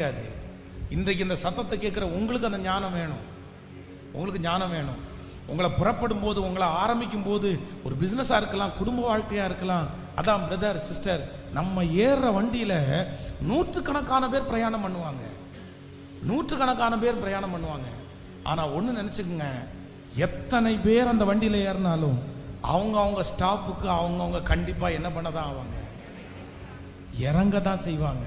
கிடையாது இன்றைக்கு இந்த சத்தத்தை கேட்குற உங்களுக்கு அந்த ஞானம் வேணும். உங்களுக்கு ஞானம் வேணும். உங்களை புறப்படும் போது உங்களை ஆரம்பிக்கும் போது ஒரு பிஸ்னஸாக இருக்கலாம் குடும்ப வாழ்க்கையாக இருக்கலாம். அதான் பிரதர் சிஸ்டர் நம்ம ஏறுற வண்டியில் நூற்றுக்கணக்கான பேர் பிரயாணம் பண்ணுவாங்க. நூற்றுக்கணக்கான பேர் பிரயாணம் பண்ணுவாங்க. ஆனால் ஒன்று நினச்சிக்கோங்க. எத்தனை பேர் அந்த வண்டியில் ஏறினாலும் அவங்க அவங்க ஸ்டாப்புக்கு அவங்கவுங்க கண்டிப்பாக என்ன பண்ண தான் ஆவாங்க? இறங்க தான் செய்வாங்க.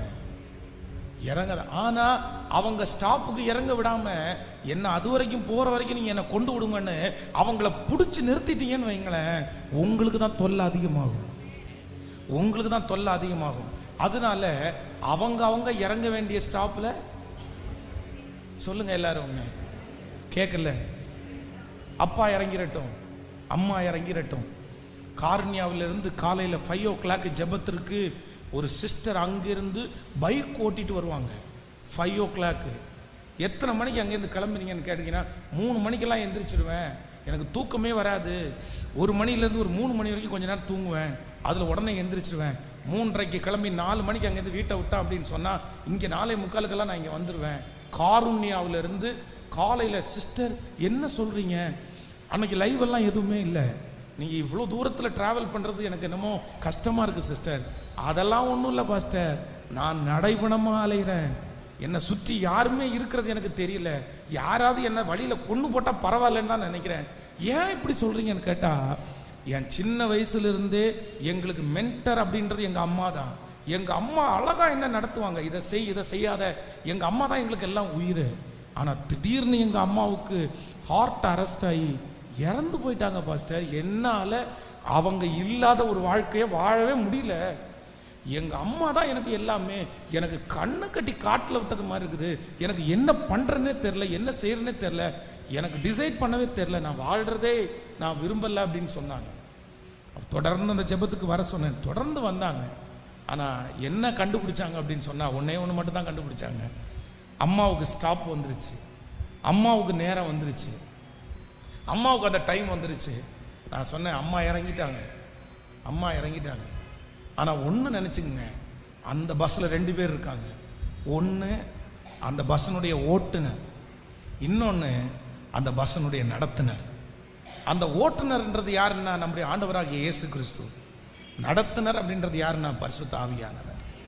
இறங்காத. ஆனால் அவங்க ஸ்டாப்புக்கு இறங்க விடாமல் என்ன அது வரைக்கும் போகிற வரைக்கும் நீங்கள் என்னை கொண்டு விடுங்கன்னு அவங்கள பிடிச்சி நிறுத்திட்டீங்கன்னு வைங்களேன் உங்களுக்கு தான் தொல்லை அதிகமாகும். உங்களுக்கு தான் தொல்லை அதிகமாகும். அதனால அவங்க அவங்க இறங்க வேண்டிய ஸ்டாப்பில் சொல்லுங்கள் எல்லாரும் கேட்கல அப்பா இறங்கிடட்டும் அம்மா இறங்கிரட்டும். கார்னியாவிலிருந்து காலையில் ஃபைவ் ஓ கிளாக் ஜபத்திற்கு ஒரு சிஸ்டர் அங்கிருந்து பைக் ஓட்டிட்டு வருவாங்க. ஃபைவ் ஓ கிளாக்கு எத்தனை மணிக்கு அங்கேருந்து கிளம்புறீங்கன்னு கேட்டிங்கன்னா மூணு மணிக்கெல்லாம் எந்திரிச்சிடுவேன் எனக்கு தூக்கமே வராது. ஒரு மணிலேருந்து ஒரு மூணு மணி வரைக்கும் கொஞ்ச நேரம் தூங்குவேன். அதில் உடனே எந்திரிச்சிடுவேன் மூன்றரைக்கு கிளம்பி நாலு மணிக்கு அங்கேருந்து வீட்டை விட்டேன் அப்படின்னு சொன்னால் இங்கே நாளை முக்காலுக்கெல்லாம் நான் இங்கே வந்துடுவேன் காருண்யாவிலேருந்து காலையில் சிஸ்டர் என்ன சொல்கிறீங்க அன்னைக்கு லைவ் எல்லாம் எதுவுமே இல்லை. நீங்கள் இவ்வளோ தூரத்தில் ட்ராவல் பண்ணுறது எனக்கு என்னமோ கஷ்டமாக இருக்குது சிஸ்டர் அதெல்லாம் ஒன்றும் இல்லை பாஸ்டர் நான் நடைபணமாக அலைகிறேன் என்னை சுற்றி யாருமே இருக்கிறது எனக்கு தெரியல. யாராவது என்ன வழியில் கொண்டு போட்டால் பரவாயில்லன்னு தான் நினைக்கிறேன். ஏன் இப்படி சொல்கிறீங்கன்னு கேட்டால் என் சின்ன வயசுலேருந்தே எங்களுக்கு மென்டர் அப்படின்றது எங்கள் அம்மா தான். எங்கள் அம்மா அழகாக என்ன நடத்துவாங்க? இதை செய் இதை செய்யாத. எங்கள் அம்மா தான் எங்களுக்கு எல்லாம் உயிர். ஆனால் திடீர்னு எங்கள் அம்மாவுக்கு ஹார்ட் அரெஸ்ட் ஆகி இறந்து போயிட்டாங்க பாஸ்டர். என்னால் அவங்க இல்லாத ஒரு வாழ்க்கையை வாழவே முடியல. எங்கள் அம்மா தான் எனக்கு எல்லாமே. எனக்கு கண்ணை கட்டி காட்டில் விட்டது மாதிரி இருக்குது. எனக்கு என்ன பண்ணுறேன்னே தெரில என்ன செய்யறேனே தெரில எனக்கு டிசைட் பண்ணவே தெரில நான் வாழ்கிறதே நான் விரும்பலை அப்படின்னு சொன்னாங்க. தொடர்ந்து அந்த ஜெபத்துக்கு வர சொன்னேன். தொடர்ந்து வந்தாங்க. ஆனால் என்ன கண்டுபிடிச்சாங்க அப்படின்னு சொன்னால் ஒன்றே ஒன்று மட்டும் தான் கண்டுபிடிச்சாங்க. அம்மாவுக்கு ஸ்டாப் வந்துருச்சு. அம்மாவுக்கு நேரம் வந்துருச்சு. அம்மாவுக்கு அந்த டைம் வந்துருச்சு. நான் சொன்னேன் அம்மா இறங்கிட்டாங்க. அம்மா இறங்கிட்டாங்க. ஆனால் ஒன்று நினச்சிக்கங்க அந்த பஸ்ஸில் ரெண்டு பேர் இருக்காங்க. ஒன்று அந்த பஸ்ஸினுடைய ஓட்டுநர். இன்னொன்று அந்த பஸ்ஸினுடைய நடத்துனர். அந்த ஓட்டுநர்ன்றது யாருன்னா நம்முடைய ஆண்டவராகிய இயேசு கிறிஸ்து. நடத்துனர் அப்படின்றது யாருன்னா பரிசுத்த ஆவியானவர்.